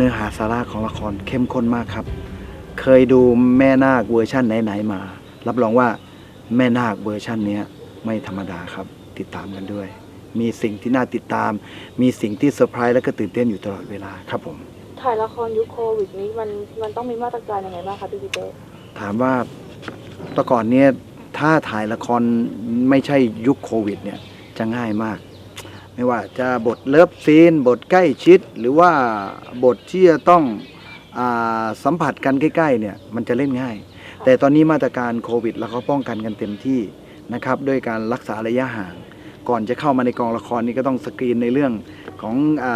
เนื้อหาสาระของละครเข้มข้นมากครับ เคยดูแม่นาคเวอร์ชั่นไหนๆมา รับรองว่าแม่นาคเวอร์ชั่นเนี้ยไม่ธรรมดาครับ ติดตามกันด้วย มีสิ่งที่น่าติดตาม มีสิ่งที่เซอร์ไพรส์และก็ตื่นเต้นอยู่ตลอดเวลาครับผม ถ่ายละครยุคโควิดนี้มันมันต้องมีมาตรการยังไงบ้างคะพี่ปีเตอร์ถามว่าแต่ก่อนเนี่ยถ้าถ่ายละครไม่ใช่ยุคโควิดเนี่ยจะง่ายมาก ไม่ว่าจะบทเลิฟซีน บทใกล้ชิด หรือว่าบทที่จะต้องอสัมผัสกันใกล้ๆเนี่ยมันจะเล่นง่าย แต่ตอนนี้มาตรการโควิด แล้วเขาป้องกันกันเต็มที่นะครับด้วยการรักษาระยะห่าง ก่อนจะเข้ามาในกองละครนี่ก็ต้องสกรีนในเรื่องของอ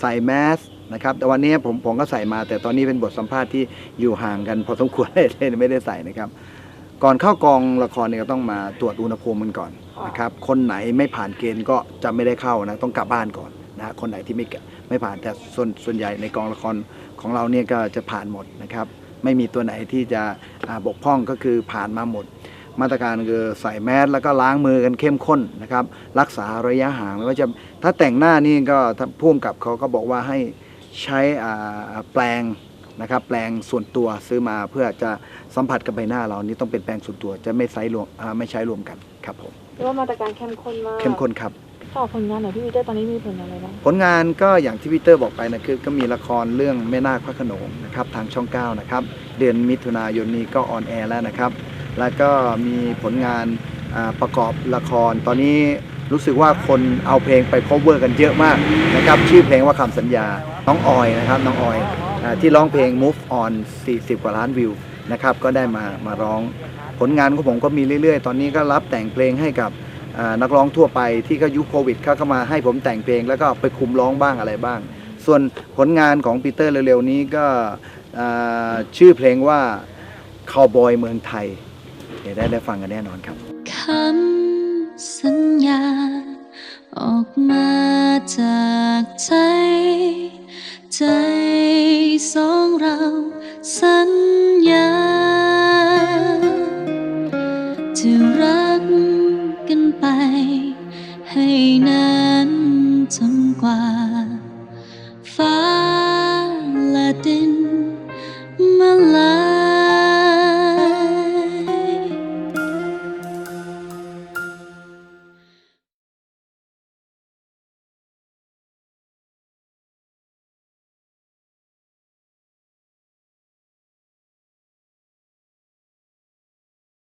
ใส่แมสนะครับแต่วันนี้ผมผมก็ใส่มา แต่ตอนนี้เป็นบทสัมภาษณ์ที่อยู่ห่างกันพอสมควรเลยไม่ได้ใส่นะครับ ก่อนเข้ากองละครเนี่ยก็ต้องมาตรวจอุณหภูมิมันก่อน นะครับคนไหนไม่ผ่านเกณฑ์ก็จะไม่ได้เข้านะต้องกลับบ้านก่อนนะคนไหนที่ไม่ไม่ผ่านแต่ส่วนส่วนใหญ่ในกองละครของเราเนี่ยก็จะผ่านหมดนะครับไม่มีตัวไหนที่จะบกพร่องก็คือผ่านมาหมด มาตรการคือใส่แมสแล้วก็ล้างมือกันเข้มข้นนะครับรักษาระยะห่างไม่ว่าจะถ้าแต่งหน้านี่ก็พ่วงกับเขาก็บอกว่าให้ใช้แปลงนะครับแปลงส่วนตัวซื้อมาเพื่อจะสัมผัสกับใบหน้าเรานี่ต้องเป็นแปลงส่วนตัวจะไม่ใช้รวมไม่ใช้รวมกัน ครับผมเรียกว่ามาตรการเข้มข้นมากเข้มข้นครับต่อผลงานหน่อยพี่ปีเตอร์ตอนนี้มีผลงานอะไรบ้างผลงานก็อย่างที่พีเตอร์บอกไปนะคือก็มีละครเรื่องแม่นาคพระโขนงนะครับทางช่อง9นะครับเดือนมิถุนายนนี้ก็ออนแอร์แล้วนะครับ แล้วก็มีผลงานอ่าประกอบละคร ตอนนี้รู้สึกว่าคนเอาเพลงไป cover กันเยอะมากนะครับชื่อเพลงว่าคำสัญญาน้องออยนะครับน้องออยอาที่ร้องเพลง move on 40 กว่าล้านวิว นะครับก็ได้มามาร้องผลงานของผมก็มีเรื่อยๆ ตอนนี้ก็รับแต่งเพลงให้กับนักร้องทั่วไปที่เขายุคโควิดเข้ามาให้ผมแต่งเพลงแล้วก็ไปคุมร้องบ้างอะไรบ้าง ส่วนผลงานของปีเตอร์เร็วๆนี้ก็ชื่อเพลงว่า Cowboy เมืองไทย เดี๋ยวได้ได้ฟังกันแน่นอนครับคำสัญญา ออกมาจากใจใจ จะรักกันไป ให้นานจนกว่า ฟ้า